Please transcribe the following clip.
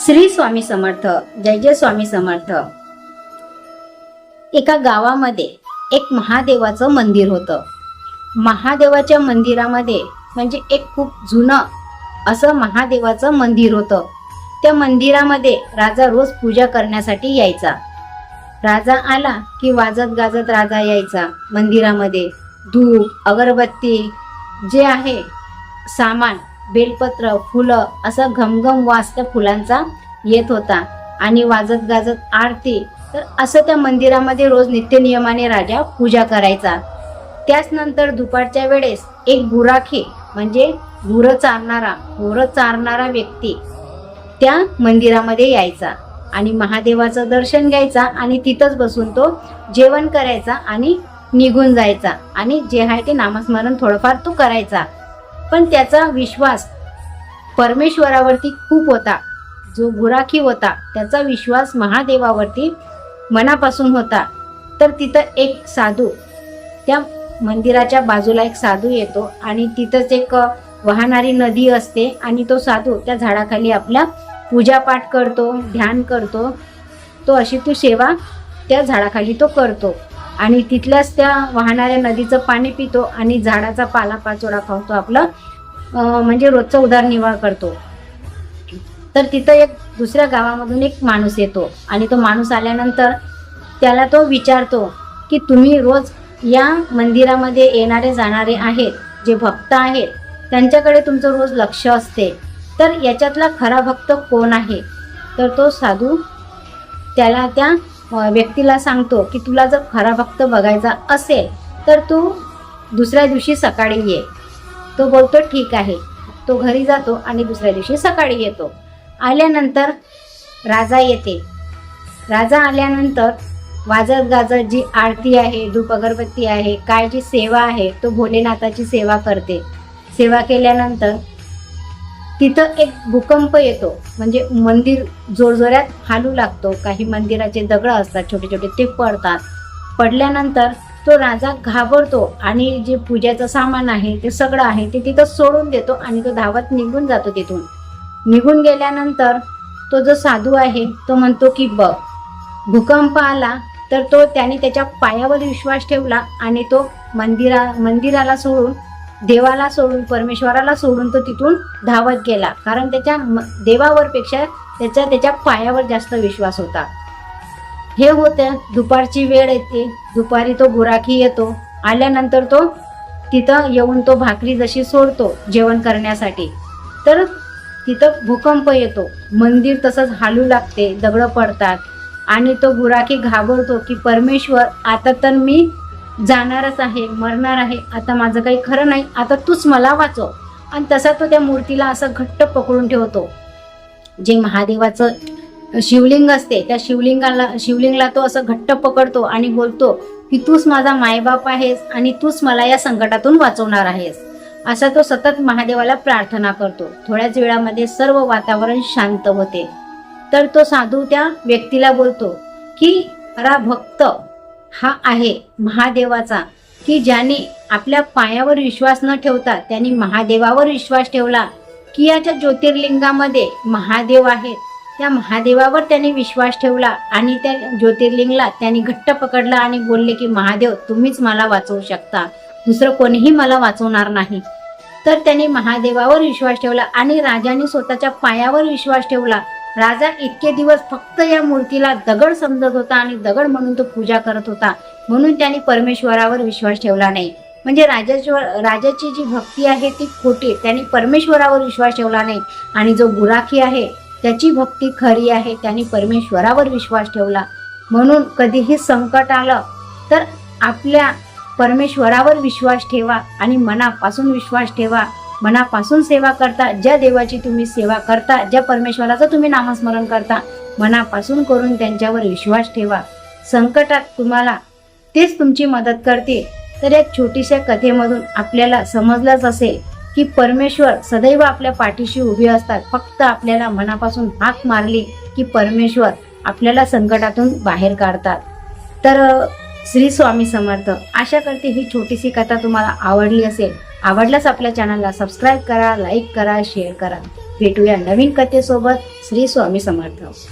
श्री स्वामी समर्थ जय जय स्वामी समर्थ. एका गावामध्ये एक महादेवाचं मंदिर होतं. महादेवाच्या मंदिरामध्ये म्हणजे एक खूप जुनं असं महादेवाचं मंदिर होतं. त्या मंदिरामध्ये राजा रोज पूजा करण्यासाठी यायचा. राजा आला की वाजत गाजत राजा यायचा मंदिरामध्ये. धूप अगरबत्ती जे आहे सामान बेलपत्र फुलं असं घमघम वास त्या फुलांचा येत होता. आणि वाजत गाजत आरती तर असं त्या मंदिरामध्ये रोज नित्यनियमाने राजा पूजा करायचा. त्याच नंतर दुपारच्या वेळेस एक गुराखी म्हणजे गुरं चारणारा गुरं चारणारा व्यक्ती त्या मंदिरामध्ये यायचा. आणि महादेवाचं दर्शन घ्यायचा आणि तिथंच बसून तो जेवण करायचा आणि निघून जायचा. आणि जे आहे ते नामस्मरण थोडंफार तो करायचा. पण त्याचा विश्वास परमेश्वरावरती खूप होता. जो गुराखी होता त्याचा विश्वास महादेवावरती मनापासून होता. तर तिथं एक साधू त्या मंदिराच्या बाजूला एक साधू येतो आणि तिथंच एक वाहणारी नदी असते आणि तो साधू त्या झाडाखाली आपला पूजापाठ करतो ध्यान करतो. तो अशी तू सेवा त्या झाडाखाली तो करतो. आणि तिथल्याच त्या वाहणाऱ्या नदीचं पाणी पितो आणि झाडाचा पाला खावतो आपलं. म्हणजे रोजचा उदरनिर्वाह करतो. तर तिथं एक दुसऱ्या गावामधून एक माणूस येतो आणि तो माणूस आल्यानंतर त्याला तो विचारतो की तुम्ही रोज या मंदिरामध्ये येणारे जाणारे आहेत जे भक्त आहेत त्यांच्याकडे तुमचं रोज लक्ष असते. तर याच्यातला खरा भक्त कोण आहे? तर तो साधू त्याला त्या व्यक्तीला सांगतो की तुला जर खरा भक्त बघायचा असेल तर तू दुसऱ्या दिवशी सकाळी ये. तो बोलतो ठीक आहे. तो घरी जातो आणि दुसऱ्या दिवशी सकाळी येतो. आल्यानंतर राजा येते. राजा आल्यानंतर वाजत गाजत जी आरती आहे धूप अगरबत्ती आहे काय जी सेवा आहे तो भोलेनाथाची सेवा करते. सेवा केल्यानंतर तिथं एक भूकंप येतो. म्हणजे मंदिर जोरजोऱ्यात हालू लागतो. काही मंदिराचे दगड असतात छोटे छोटे ते पडतात. पडल्यानंतर तो राजा घाबरतो आणि जे पूजेचं सामान आहे ते सगळं आहे ते तिथं सोडून देतो आणि तो धावत निघून जातो तिथून. निघून गेल्यानंतर तो जो साधू आहे तो म्हणतो की बघ भूकंप आला तर तो त्याने त्याच्या पायावर विश्वास ठेवला आणि तो मंदिरा मंदिराला सोडून देवाला सोडून परमेश्वराला सोडून तो तिथून धावत गेला. कारण त्याच्या म- देवावरपेक्षा त्याच्या त्याच्या पायावर जास्त विश्वास होता. हे होतं दुपारची वेळ येते. दुपारी तो गुराखी येतो. आल्यानंतर तो तिथं येऊन तो भाकरी जशी सोडतो जेवण करण्यासाठी. तर तिथं भूकंप येतो. मंदिर तसंच हालू लागते दगडं पडतात. आणि तो गुराखी घाबरतो की परमेश्वर आता तर मी जाणारच आहे मरणार आहे. आता माझं काही खरं नाही. आता तूच मला वाचव. आणि तसा तो त्या मूर्तीला असं घट्ट पकडून ठेवतो. जे महादेवाचं शिवलिंग असते त्या शिवलिंगाला शिवलिंगला तो असं घट्ट पकडतो आणि बोलतो की तूच माझा मायबाप आहेस आणि तूच मला या संकटातून वाचवणार आहेस. असा तो सतत महादेवाला प्रार्थना करतो. थोड्याच वेळामध्ये सर्व वातावरण शांत होते. तर तो साधू त्या व्यक्तीला बोलतो की खरा भक्त हा आहे महादेवाचा की ज्याने आपल्या पायावर विश्वास न ठेवता त्यांनी महादेवावर विश्वास ठेवला की याच्या ज्योतिर्लिंगामध्ये महादेव आहेत. त्या महादेवावर त्यांनी विश्वास ठेवला आणि त्या ज्योतिर्लिंगला त्यांनी घट्ट पकडला आणि बोलले की महादेव तुम्हीच मला वाचवू शकता. दुसरं कोणीही मला वाचवणार नाही. तर त्यांनी महादेवावर विश्वास ठेवला आणि राजाने स्वतःच्या पायावर विश्वास ठेवला. राजा इतके दिवस फक्त या मूर्तीला दगड समजत होता आणि दगड म्हणून तो पूजा करत होता. म्हणून त्यांनी परमेश्वरावर विश्वास ठेवला नाही. म्हणजे राजाच्या राजाची जी भक्ती आहे ती खोटी त्यांनी परमेश्वरावर विश्वास ठेवला नाही. आणि जो गुराखी आहे त्याची भक्ती खरी आहे त्यांनी परमेश्वरावर विश्वास ठेवला. म्हणून कधीही संकट आलं तर आपल्या परमेश्वरावर विश्वास ठेवा आणि मनापासून विश्वास ठेवा. मनापासून सेवा करता ज्या देवाची तुम्ही सेवा करता ज्या परमेश्वराचं तुम्ही नामस्मरण करता मनापासून करून त्यांच्यावर विश्वास ठेवा. संकटात तुम्हाला तेच तुमची मदत करते. तर या छोटीशा कथेमधून आपल्याला समजलंच असेल की परमेश्वर सदैव आपल्या पाठीशी उभे असतात. फक्त आपल्याला मनापासून हाक मारली की परमेश्वर आपल्याला संकटातून बाहेर काढतात. तर श्री स्वामी समर्थ आशा करते ही छोटीशी कथा तुम्हाला आवडली असेल. आवडल्यास आपल्या चॅनलला सबस्क्राईब करा लाईक करा शेअर करा. भेटूया नवीन कथेसोबत. श्री स्वामी समर्थ.